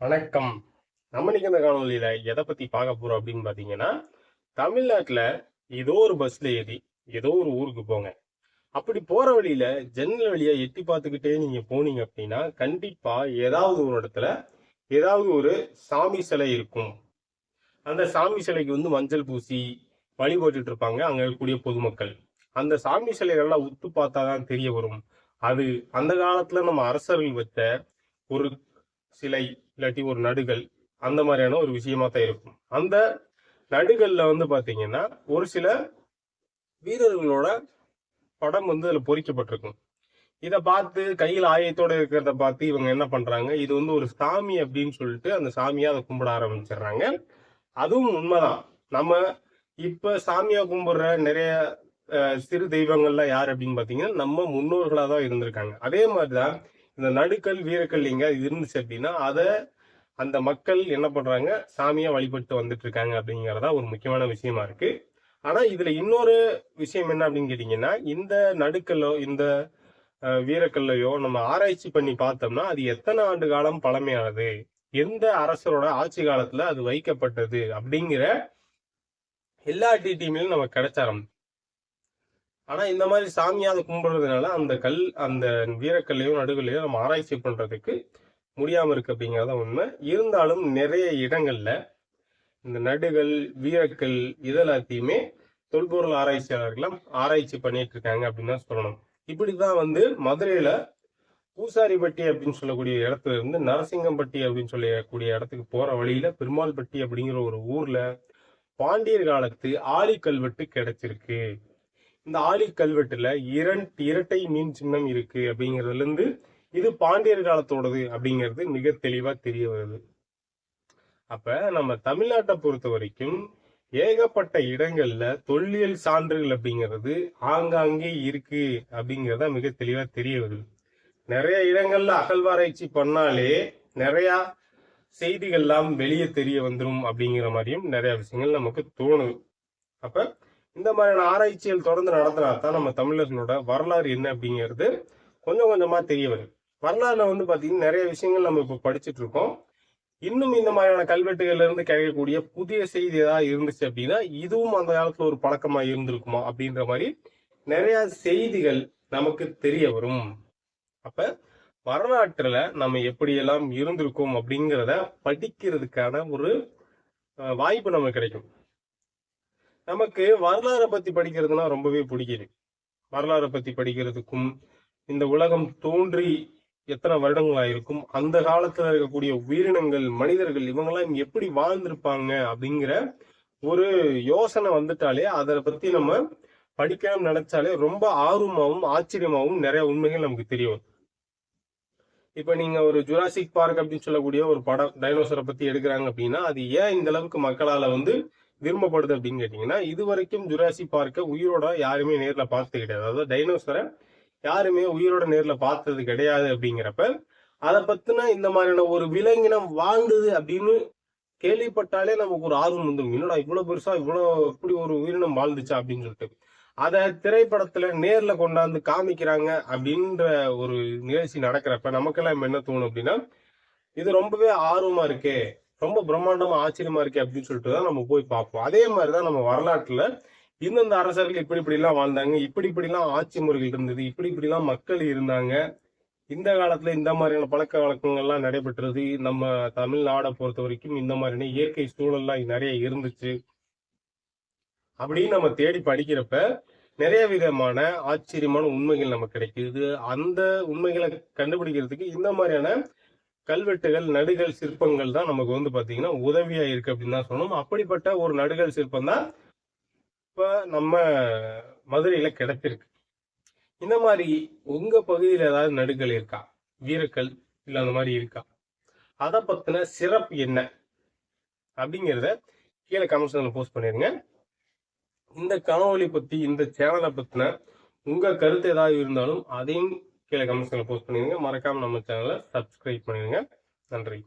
வணக்கம். நம்ம இன்னைக்கு இந்த காணொலியில எதை பத்தி பார்க்க போறோம் அப்படின்னு பாத்தீங்கன்னா தமிழ்நாட்டுல ஏதோ ஒரு பஸ்ல ஏறி ஏதோ ஒரு ஊருக்கு போங்க. அப்படி போற வழியில ஜன்னல் வழியா எட்டி பார்த்துக்கிட்டே நீங்க போனீங்க அப்படின்னா கண்டிப்பா ஏதாவது ஒரு இடத்துல ஏதாவது ஒரு சாமி சிலை இருக்கும். அந்த சாமி சிலைக்கு வந்து மஞ்சள் பூசி வழிபட்டுட்டு இருப்பாங்க அங்க இருக்கக்கூடிய பொதுமக்கள். அந்த சாமி சிலைகள்லாம் உத்து பார்த்தாதான் தெரிய வரும். அது அந்த காலத்துல நம்ம அரசர்கள் வச்ச ஒரு சிலை. இல்லாட்டி ஒரு நடுகள் அந்த மாதிரியான ஒரு விஷயமா தான் இருக்கும். அந்த நடுகளில் வந்து பாத்தீங்கன்னா ஒரு சில வீரர்களோட படம் வந்து அதில் பொறிக்கப்பட்டிருக்கும். இதை பார்த்து கையில் ஆயத்தோட இருக்கிறத பார்த்து இவங்க என்ன பண்றாங்க இது வந்து ஒரு சாமி அப்படின்னு சொல்லிட்டு அந்த சாமியா அதை கும்பிட ஆரம்பிச்சிடுறாங்க. அதுவும் உண்மைதான். நம்ம இப்ப சாமியா கும்பிடுற நிறைய சிறு தெய்வங்கள்லாம் யார் அப்படின்னு பாத்தீங்கன்னா நம்ம முன்னோர்களா தான் இருந்திருக்காங்க. அதே மாதிரிதான் இந்த நடுக்கல் வீரக்கல் எங்க இருந்துச்சு அப்படின்னா அதை அந்த மக்கள் என்ன பண்றாங்க? சாமியா வழிபட்டு வந்துட்டு இருக்காங்க அப்படிங்கறதா ஒரு முக்கியமான விஷயமா இருக்கு. ஆனா இதுல இன்னொரு விஷயம் என்ன அப்படின்னு கேட்டீங்கன்னா இந்த நடுக்கல்லோ இந்த வீரக்கல்லையோ நம்ம ஆராய்ச்சி பண்ணி பார்த்தோம்னா அது எத்தனை ஆண்டு காலம் பழமையானது? எந்த அரசரோட ஆட்சி காலத்துல அது வைக்கப்பட்டது? அப்படிங்கிற எல்லா டீட்டெயிலும் நமக்கு கிடைச்ச ஆரம்பிச்சு ஆனா இந்த மாதிரி சாமியாத கும்பிடுறதுனால அந்த கல் அந்த வீரக்கல்லையோ நடுகல்லையோ நம்ம ஆராய்ச்சி பண்றதுக்கு முடியாம இருக்கு அப்படிங்கறத உண்மை. இருந்தாலும் நிறைய இடங்கள்ல இந்த நடுகள் வீரக்கல் இதெல்லாத்தையுமே தொல்பொருள் ஆராய்ச்சியாளர்களும் ஆராய்ச்சி பண்ணிட்டு இருக்காங்க அப்படின்னு தான் சொல்லணும். இப்படிதான் வந்து மதுரையில பூசாரிப்பட்டி அப்படின்னு சொல்லக்கூடிய இடத்துல இருந்து நரசிங்கம்பட்டி அப்படின்னு சொல்லக்கூடிய இடத்துக்கு போற வழியில பெருமாள்பட்டி அப்படிங்கிற ஒரு ஊர்ல பாண்டியர் காலத்து ஆலி கல்வெட்டு கிடைச்சிருக்கு. இந்த ஆலி கல்வெட்டுல இரண் இரட்டை மீன் சின்னம் இருக்கு அப்படிங்கறதுல இருந்து இது பாண்டியர் காலத்தோடது அப்படிங்கிறது மிக தெளிவா தெரிய வருது. அப்ப நம்ம தமிழ்நாட்டை பொறுத்த வரைக்கும் ஏகப்பட்ட இடங்கள்ல தொல்லியல் சான்றுகள் அப்படிங்கிறது ஆங்காங்கே இருக்கு அப்படிங்கிறத மிக தெளிவா தெரிய வருது. நிறைய இடங்கள்ல அகழ்வாராய்ச்சி பண்ணாலே நிறைய செய்திகள்லாம் வெளியே தெரிய வந்துரும் அப்படிங்கிற மாதிரியும் நிறைய விஷயங்கள் நமக்கு தோணுது. அப்ப இந்த மாதிரியான ஆராய்ச்சிகள் தொடர்ந்து நடத்தினா தான் நம்ம தமிழர்களோட வரலாறு என்ன அப்படிங்கிறது கொஞ்சம் கொஞ்சமா தெரிய வருது. வரலாறுல வந்து பாத்தீங்கன்னா நிறைய விஷயங்கள் நம்ம இப்ப படிச்சுட்டு இருக்கோம். இன்னும் இந்த மாதிரியான கல்வெட்டுகள்ல இருந்து கிடைக்கக்கூடிய புதிய செய்தி ஏதாவது இருந்துச்சு அப்படின்னா இதுவும் அந்த காலத்துல ஒரு பழக்கமா இருந்திருக்குமா அப்படின்ற மாதிரி நிறைய செய்திகள் நமக்கு தெரிய வரும். அப்ப வரலாற்றுல நம்ம எப்படியெல்லாம் இருந்திருக்கோம் அப்படிங்கிறத படிக்கிறதுக்கான ஒரு வாய்ப்பு நமக்கு கிடைக்கும். நமக்கு வரலாறை பத்தி படிக்கிறதுனா ரொம்பவே பிடிக்குது. வரலாறை பத்தி படிக்கிறதுக்கும் இந்த உலகம் தோன்றி எத்தனை வருடங்களா இருக்கும்? அந்த காலத்துல இருக்கக்கூடிய உயிரினங்கள் மனிதர்கள் இவங்கெல்லாம் எப்படி வாழ்ந்திருப்பாங்க அப்படிங்கிற ஒரு யோசனை வந்துட்டாலே அதை பத்தி நம்ம படிக்கணும்னு நினைச்சாலே ரொம்ப ஆர்வமாவும் ஆச்சரியமாவும் நிறைய உண்மைகள் நமக்கு தெரியும். இப்ப நீங்க ஒரு ஜுராசிக் பார்க் அப்படின்னு சொல்லக்கூடிய ஒரு படம் டைனோசரை பத்தி எடுக்கிறாங்க அப்படின்னா அது ஏன் இந்த அளவுக்கு மக்களால வந்து விரும்பப்படுது அப்படின்னு கேட்டீங்கன்னா இது வரைக்கும் ஜுராசி பார்க்க உயிரோட யாருமே நேர்ல பார்த்து கிடையாது. அதாவது டைனோசரை யாருமே உயிரோட நேர்ல பார்த்தது கிடையாது அப்படிங்கிறப்ப அதை பத்தின இந்த மாதிரியான ஒரு விலங்கினம் வாழ்ந்தது அப்படின்னு கேள்விப்பட்டாலே நமக்கு ஒரு ஆர்வம் வந்துடும் என்னடா இவ்வளவு பெருசா இவ்வளவு இப்படி ஒரு உயிரினம் வாழ்ந்துச்சா அப்படின்னு சொல்லிட்டு. அதை திரைப்படத்துல நேர்ல கொண்டாந்து காமிக்கிறாங்க அப்படின்ற ஒரு நிகழ்ச்சி நடக்கிறப்ப நமக்கெல்லாம் என்ன தோணும் அப்படின்னா இது ரொம்பவே ஆர்வமா இருக்கே ரொம்ப பிரம்மாண்டமா ஆச்சரியமா இருக்கே அப்படின்னு சொல்லிட்டு தான் நம்ம போய் பார்ப்போம். அதே மாதிரிதான் நம்ம வரலாற்றுல இந்தந்த அரசர்கள் இப்படி இப்படி எல்லாம் வாழ்ந்தாங்க இப்படி இப்படி எல்லாம் ஆட்சி முறைகள் இருந்தது இப்படி இப்படி எல்லாம் மக்கள் இருந்தாங்க. இந்த காலத்துல இந்த மாதிரியான பழக்க வழக்கங்கள்லாம் நடைபெற்றது நம்ம தமிழ்நாடை பொறுத்த வரைக்கும் இந்த மாதிரியான இயற்கை சூழல்லாம் நிறைய இருந்துச்சு. அப்படின்னு நம்ம தேடி படிக்கிறப்ப நிறைய விதமான ஆச்சரியமான உண்மைகள் நமக்கு கிடைக்குது. அந்த உண்மைகளை கண்டுபிடிக்கிறதுக்கு இந்த மாதிரியான கல்வெட்டுகள் நடுகள் சிற்பங்கள் தான் நமக்கு வந்து பாத்தீங்கன்னா உதவியா இருக்கு அப்படின்னு தான் சொல்லணும். அப்படிப்பட்ட ஒரு நடுகள் சிற்பம் தான் இப்போ நம்ம மதுரையில் கிடைச்சிருக்கு. இந்த மாதிரி உங்கள் பகுதியில் ஏதாவது நடுகள் இருக்கா? வீரக்கல் இல்லை அந்த மாதிரி இருக்கா? அதை பற்றின சிறப்பு என்ன? அப்படிங்கிறத கீழே கமெண்ட்ஸ்ல போஸ்ட் பண்ணிருங்க. இந்த கனவொலி பற்றி இந்த சேனலை பற்றின உங்கள் கருத்து ஏதாவது இருந்தாலும் அதையும் கீழே கமெண்ட்ஸ்ல போஸ்ட் பண்ணிருங்க. மறக்காமல் நம்ம சேனலை சப்ஸ்கிரைப் பண்ணிடுங்க நன்றி.